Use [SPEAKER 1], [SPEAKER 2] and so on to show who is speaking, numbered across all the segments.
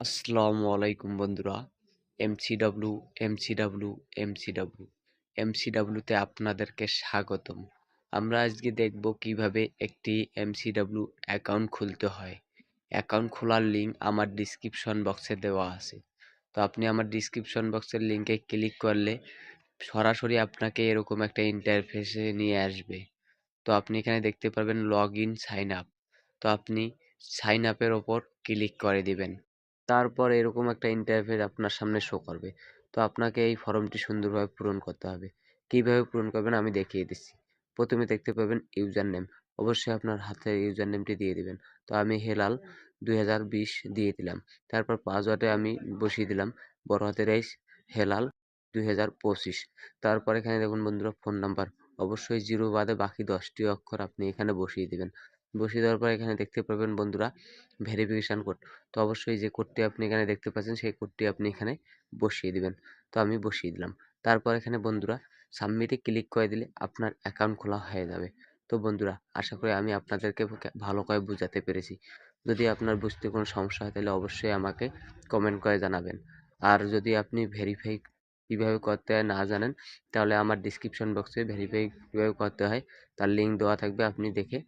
[SPEAKER 1] আসসালামু আলাইকুম বন্ধুরা। এমসিডব্লিউ এমসিডব্লিউ এমসিডব্লিউ, এমসিডব্লিউতে আপনাদেরকে স্বাগতম। আমরা আজকে দেখব কীভাবে একটি এমসিডব্লিউ অ্যাকাউন্ট খুলতে হয়। অ্যাকাউন্ট খোলার লিঙ্ক আমার ডিসক্রিপশন বক্সে দেওয়া আছে। তো আপনি আমার ডিসক্রিপশন বক্সের লিঙ্কে ক্লিক করলে সরাসরি আপনাকে এরকম একটা ইন্টারফেসে নিয়ে আসবে। তো আপনি এখানে দেখতে পারবেন লগ ইন সাইন আপ তো আপনি সাইন আপের ওপর ক্লিক করে দিবেন। তারপর এরকম একটা ইন্টারফেস আপনার সামনে শো করবে। তো আপনাকে এই ফর্মটি সুন্দরভাবে পূরণ করতে হবে। কীভাবে পূরণ করবেন আমি দেখিয়ে দিচ্ছি। প্রথমে দেখতে পাবেন ইউজার নেম অবশ্যই আপনার হাতে ইউজার নেমটি দিয়ে দিবেন। তো আমি হেলাল দুই হাজার বিশ দিয়ে দিলাম। তারপর পাসওয়ার্ডে আমি বসিয়ে দিলাম। বড় হাতের এইস হেলাল দুই হাজার পঁচিশ। তারপর এখানে দেখুন বন্ধুরা ফোন নাম্বার অবশ্যই জিরো বাদে বাকি দশটি অক্ষর আপনি এখানে বসিয়ে দিবেন। বসিয়ে দেওয়ার পর এখানে দেখতে পাবেন বন্ধুরা ভেরিফিকেশান কোড তো অবশ্যই যে কোডটি আপনি এখানে দেখতে পাচ্ছেন, সেই কোডটি আপনি এখানে বসিয়ে দিবেন। তো আমি বসিয়ে দিলাম। তারপর এখানে বন্ধুরা সাবমিটে ক্লিক করে দিলে আপনার অ্যাকাউন্ট খোলা হয়ে যাবে। তো বন্ধুরা আশা করি আমি আপনাদেরকে ভালো করে বোঝাতে পেরেছি। যদি আপনার বুঝতে কোনো সমস্যা হয় তাহলে অবশ্যই আমাকে কমেন্ট করে জানাবেন। আর যদি আপনি ভেরিফাই কীভাবে করতে হয় না জানেন? তাহলে আমার ডিসক্রিপশন বক্সে ভেরিফাই কীভাবে করতে হয়, তার লিঙ্ক দেওয়া থাকবে, আপনি দেখে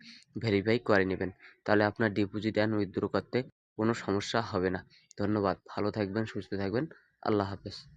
[SPEAKER 1] ভেরিফাই করে নেবেন। তাহলে আপনার ডিপোজিট অ্যান্ড উইথড্র করতে কোনো সমস্যা হবে না। ধন্যবাদ, ভালো থাকবেন, সুস্থ থাকবেন, আল্লাহ হাফেজ।